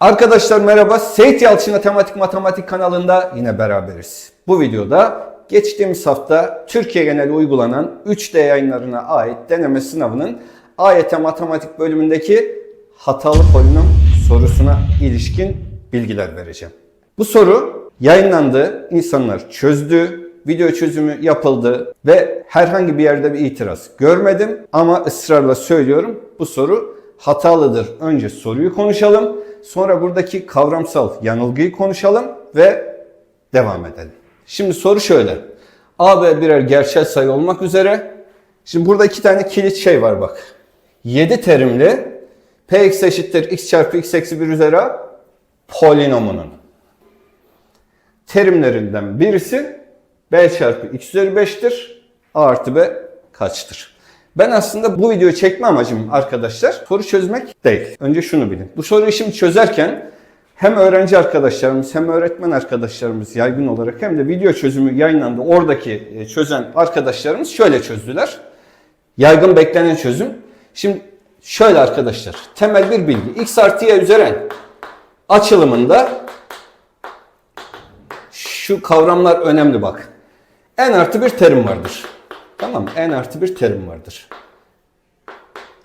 Arkadaşlar merhaba. Seyit Yalçın Matematik Matematik kanalında yine beraberiz. Bu videoda geçtiğimiz hafta Türkiye geneli uygulanan 3D yayınlarına ait deneme sınavının AYT Matematik bölümündeki hatalı polinom sorusuna ilişkin bilgiler vereceğim. Bu soru yayınlandı, insanlar çözdü, video çözümü yapıldı ve herhangi bir yerde bir itiraz görmedim ama ısrarla söylüyorum bu soru hatalıdır. Önce soruyu konuşalım, sonra buradaki kavramsal yanılgıyı konuşalım ve devam edelim. Şimdi soru şöyle. A, B birer gerçel sayı olmak üzere. Şimdi burada iki tane kilit şey var bak. 7 terimli Px eşittir x çarpı x eksi 1 üzeri a polinomunun terimlerinden birisi b çarpı x üzeri 5'tir. a artı b kaçtır? Ben aslında bu videoyu çekme amacım arkadaşlar soru çözmek değil. Önce şunu bilin. Bu soruyu şimdi çözerken hem öğrenci arkadaşlarımız hem öğretmen arkadaşlarımız yaygın olarak hem de video çözümü yayınlandı. Oradaki e, çözen arkadaşlarımız şöyle çözdüler. Yaygın beklenen çözüm. Şimdi şöyle arkadaşlar. Temel bir bilgi. X artı y üzeri n açılımında şu kavramlar önemli bak. n artı bir terim vardır. Tamam mı? n artı bir terim vardır.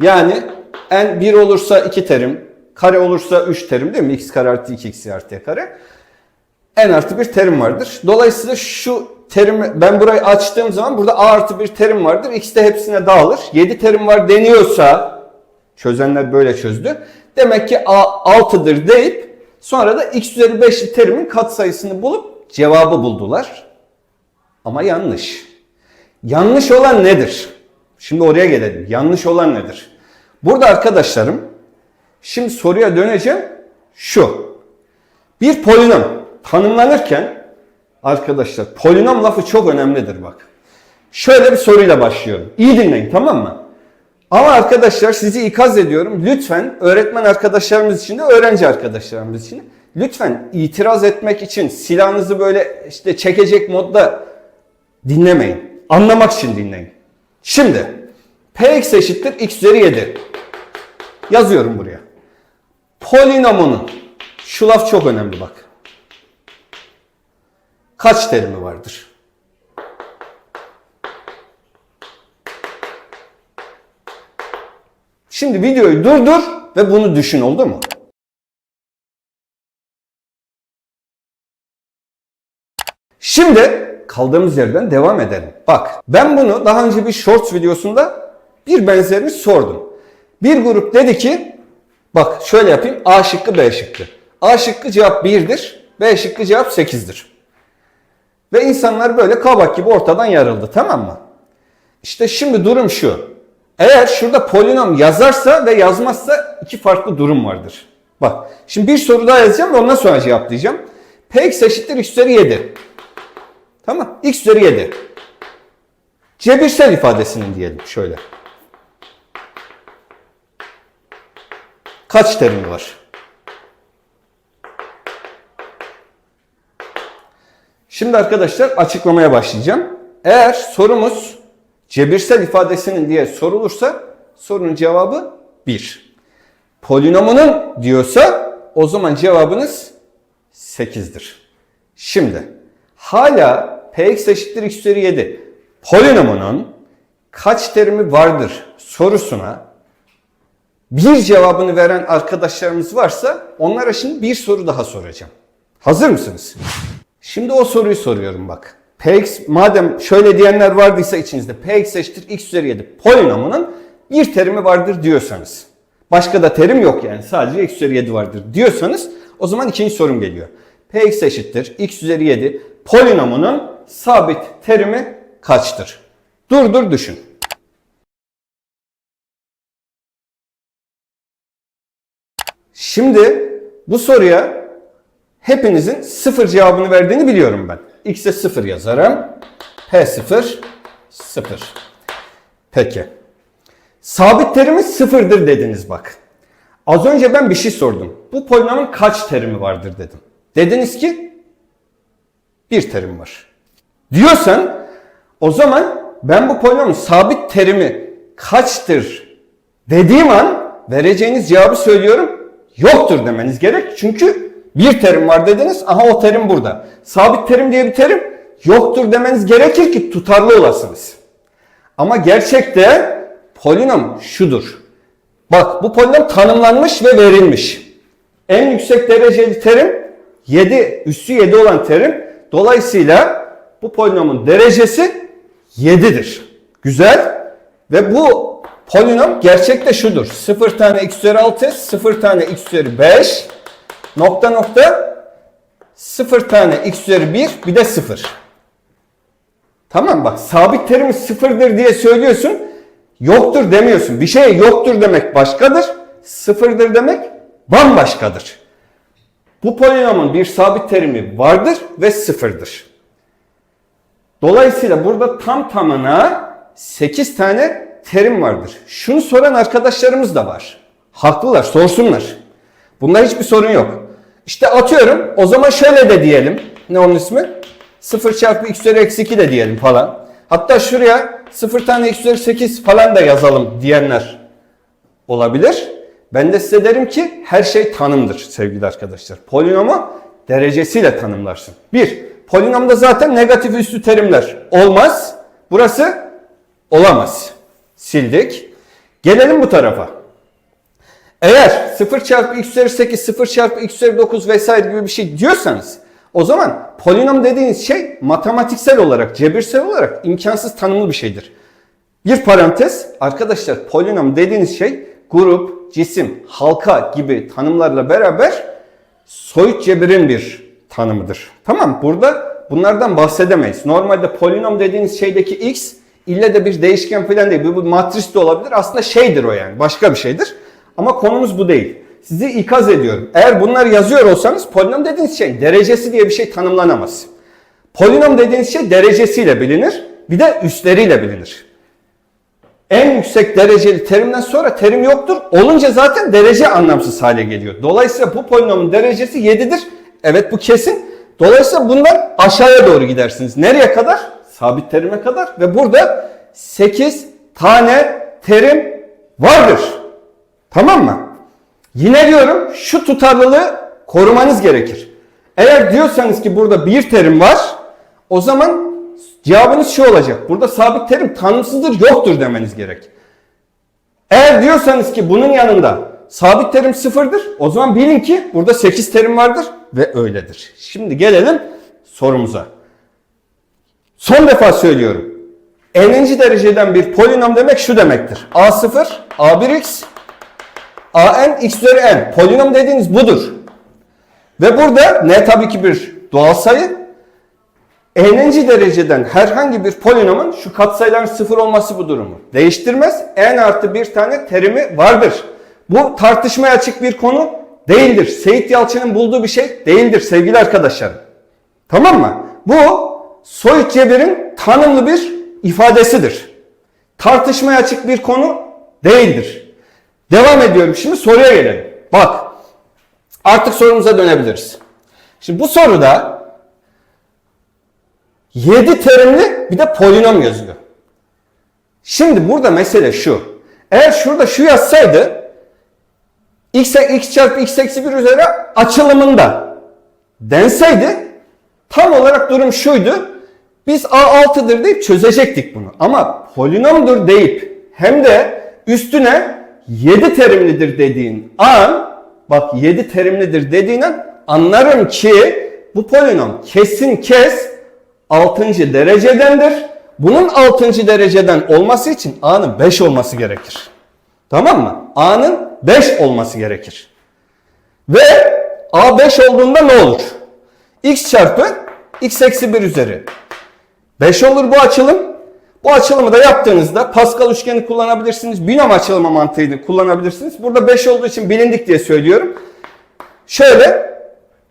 Yani n 1 olursa 2 terim, kare olursa 3 terim değil mi? x kare artı 2x artı y kare. n artı bir terim vardır. Dolayısıyla şu terimi ben burayı açtığım zaman burada a artı bir terim vardır. x de hepsine dağılır. 7 terim var deniyorsa çözenler böyle çözdü. Demek ki a 6'dır deyip sonra da x üzeri 5'li terimin katsayısını bulup cevabı buldular. Ama yanlış. Yanlış olan nedir? Şimdi oraya gelelim. Yanlış olan nedir? Burada arkadaşlarım şimdi soruya döneceğim. Şu. Bir polinom tanımlanırken arkadaşlar polinom lafı çok önemlidir bak. Şöyle bir soruyla başlıyorum. İyi dinleyin tamam mı? Ama arkadaşlar sizi ikaz ediyorum. Lütfen öğretmen arkadaşlarımız için de öğrenci arkadaşlarımız için lütfen itiraz etmek için silahınızı böyle işte çekecek modda dinlemeyin. Anlamak için dinleyin. Şimdi px eşittir x üzeri 7. Yazıyorum buraya. Polinomunun şu laf çok önemli bak. Kaç terimi vardır? Şimdi videoyu durdur ve bunu düşün oldu mu? Şimdi kaldığımız yerden devam edelim. Bak ben bunu daha önce bir shorts videosunda bir benzerini sordum. Bir grup dedi ki bak şöyle yapayım A şıkkı B şıkkı. A şıkkı cevap 1'dir. B şıkkı cevap 8'dir. Ve insanlar böyle kabak gibi ortadan yarıldı tamam mı? İşte şimdi durum şu. Eğer şurada polinom yazarsa ve yazmazsa iki farklı durum vardır. Bak şimdi bir soru daha yazacağım ve ondan sonra cevaplayacağım. Px eşittir x üzeri 7. Tamam. X üzeri 7. Cebirsel ifadesinin diyelim şöyle. Kaç terimi var? Şimdi arkadaşlar açıklamaya başlayacağım. Eğer sorumuz cebirsel ifadesinin diye sorulursa sorunun cevabı 1. Polinomunun diyorsa o zaman cevabınız 8'dir. Şimdi hala px eşittir x üzeri 7 polinomunun kaç terimi vardır sorusuna bir cevabını veren arkadaşlarımız varsa onlara şimdi bir soru daha soracağım. Hazır mısınız? Şimdi o soruyu soruyorum bak. Px madem şöyle diyenler vardıysa içinizde px eşittir x üzeri 7 polinomunun bir terimi vardır diyorsanız başka da terim yok yani sadece x üzeri 7 vardır diyorsanız o zaman ikinci sorum geliyor. px eşittir x üzeri 7 polinomunun sabit terimi kaçtır? Dur dur düşün. Şimdi bu soruya hepinizin sıfır cevabını verdiğini biliyorum ben. X'e sıfır yazarım. P sıfır, sıfır. Peki. Sabit terimi sıfırdır dediniz bak. Az önce ben bir şey sordum. Bu polinomun kaç terimi vardır dedim. Dediniz ki bir terim var. Diyorsan o zaman ben bu polinomun sabit terimi kaçtır dediğim an vereceğiniz cevabı söylüyorum yoktur demeniz gerek. Çünkü bir terim var dediniz. Aha o terim burada. Sabit terim diye bir terim yoktur demeniz gerekir ki tutarlı olasınız. Ama gerçekte polinom şudur. Bak bu polinom tanımlanmış ve verilmiş. En yüksek dereceli terim 7, üssü 7 olan terim. Dolayısıyla bu polinomun derecesi 7'dir. Güzel. Ve bu polinom gerçekte şudur. 0 tane x üzeri 6, 0 tane x üzeri 5, nokta nokta 0 tane x üzeri 1, bir de 0. Tamam bak sabit terimi sıfırdır diye söylüyorsun. Yoktur demiyorsun. Bir şey yoktur demek başkadır. Sıfırdır demek bambaşkadır. Bu polinomun bir sabit terimi vardır ve sıfırdır. Dolayısıyla burada tam tamına 8 tane terim vardır. Şunu soran arkadaşlarımız da var. Haklılar, sorsunlar. Bunda hiçbir sorun yok. İşte atıyorum, o zaman şöyle de diyelim. Ne onun ismi? 0 çarpı x üzeri eksi 2 de diyelim falan. Hatta şuraya 0 tane x üzeri 8 falan da yazalım diyenler olabilir. Ben de size derim ki her şey tanımdır sevgili arkadaşlar. Polinomu derecesiyle tanımlarsın. Bir, polinomda zaten negatif üstü terimler olmaz. Burası olamaz. Sildik. Gelelim bu tarafa. Eğer 0 çarpı x üzeri 8, 0 çarpı x üzeri 9 vesaire gibi bir şey diyorsanız o zaman polinom dediğiniz şey matematiksel olarak, cebirsel olarak imkansız tanımlı bir şeydir. Bir parantez, arkadaşlar polinom dediğiniz şey grup, cisim, halka gibi tanımlarla beraber soyut cebirin bir tanımıdır. Tamam burada bunlardan bahsedemeyiz. Normalde polinom dediğiniz şeydeki x ille de bir değişken falan değil. Bu, bu matris de olabilir. Aslında şeydir o yani. Başka bir şeydir. Ama konumuz bu değil. Sizi ikaz ediyorum. Eğer bunlar yazıyor olsanız polinom dediğiniz şey derecesi diye bir şey tanımlanamaz. Polinom dediğiniz şey derecesiyle bilinir. Bir de üstleriyle bilinir. En yüksek dereceli terimden sonra terim yoktur. Olunca zaten derece anlamsız hale geliyor. Dolayısıyla bu polinomun derecesi 7'dir. Evet bu kesin. Dolayısıyla bunlar aşağıya doğru gidersiniz. Nereye kadar? Sabit terime kadar. Ve burada 8 tane terim vardır. Tamam mı? Yine diyorum şu tutarlılığı korumanız gerekir. Eğer diyorsanız ki burada bir terim var o zaman cevabınız şu olacak. Burada sabit terim tanımsızdır yoktur demeniz gerek. Eğer diyorsanız ki bunun yanında sabit terim sıfırdır o zaman bilin ki burada 8 terim vardır ve öyledir. Şimdi gelelim sorumuza. Son defa söylüyorum. N'inci dereceden bir polinom demek şu demektir. A0, A1x, an x üzeri n. Polinom dediğiniz budur. Ve burada n tabii ki bir doğal sayı. N'inci dereceden herhangi bir polinomun şu katsayıların sıfır olması bu durumu değiştirmez. n artı bir tane terimi vardır. Bu tartışmaya açık bir konu değildir. Seyit Yalçın'ın bulduğu bir şey değildir sevgili arkadaşlarım. Tamam mı? Bu soyut cebirin tanımlı bir ifadesidir. Tartışmaya açık bir konu değildir. Devam ediyorum. Şimdi soruya gelelim. Bak. Artık sorumuza dönebiliriz. Şimdi bu soruda 7 terimli bir de polinom yazıyor. Şimdi burada mesele şu. Eğer şurada şu yazsaydı x, x çarpı x eksi 1 üzeri açılımında denseydi tam olarak durum şuydu. Biz a6'dır deyip çözecektik bunu. Ama polinomdur deyip hem de üstüne 7 terimlidir dediğin an bak 7 terimlidir dediğin an anlarım ki bu polinom kesin kes 6. derecedendir. Bunun 6. dereceden olması için a'nın 5 olması gerekir. Tamam mı? a'nın 5 olması gerekir. Ve a 5 olduğunda ne olur? x çarpı x eksi 1 üzeri 5 olur bu açılım. Bu açılımı da yaptığınızda Pascal üçgeni kullanabilirsiniz. Binom açılımı mantığını kullanabilirsiniz. Burada 5 olduğu için bilindik diye söylüyorum. Şöyle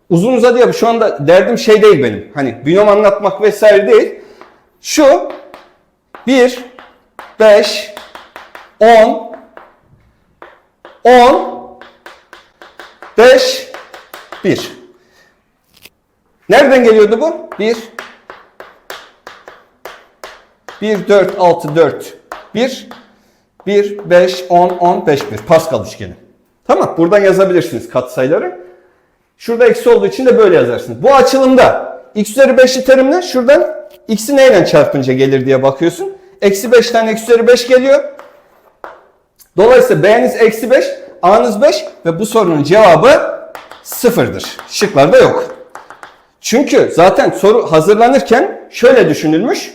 uzun uzadıya şu anda derdim şey değil benim. Hani binom anlatmak vesaire değil. Şu 1 5 10 10 5 1 Nereden geliyordu bu? 1 1, 4, 6, 4, 1, 1, 5, 10, 10, 5, 1. Pascal üçgeni. Tamam buradan yazabilirsiniz katsayıları. Şurada eksi olduğu için de böyle yazarsınız. Bu açılımda x üzeri 5'li terimle şuradan x'i neyle çarpınca gelir diye bakıyorsun. Eksi 5 tane x üzeri 5 geliyor. Dolayısıyla B'niz eksi 5, A'nız 5 ve bu sorunun cevabı sıfırdır. Şıklarda yok. Çünkü zaten soru hazırlanırken şöyle düşünülmüş.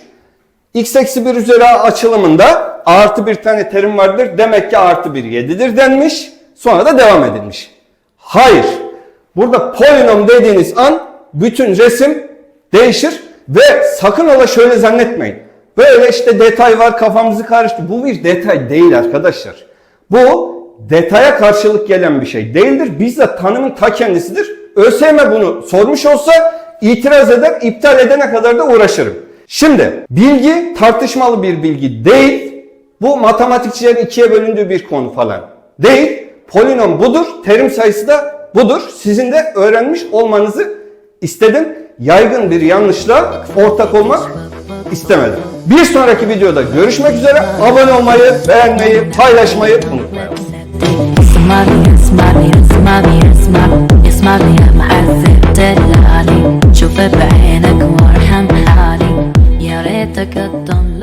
x eksi 1 üzeri a açılımında a artı bir tane terim vardır. Demek ki artı 1 7'dir denmiş. Sonra da devam edilmiş. Hayır. Burada polinom dediğiniz an bütün resim değişir ve sakın ola şöyle zannetmeyin. Böyle işte detay var kafamızı karıştı. Bu bir detay değil arkadaşlar. Bu detaya karşılık gelen bir şey değildir. Bizzat tanımın ta kendisidir. ÖSYM bunu sormuş olsa itiraz eder, iptal edene kadar da uğraşırım. Şimdi bilgi tartışmalı bir bilgi değil. Bu matematikçilerin ikiye bölündüğü bir konu falan değil. Polinom budur, terim sayısı da budur. Sizin de öğrenmiş olmanızı istedim. Yaygın bir yanlışla ortak olmak istemedim. Bir sonraki videoda görüşmek üzere. Abone olmayı, beğenmeyi, paylaşmayı unutmayın. اسمعني اسمعني اسمعني اسمعني اسمعني يا محذب دلالي شوف بعينك وارحم حالي يا ريتك تضل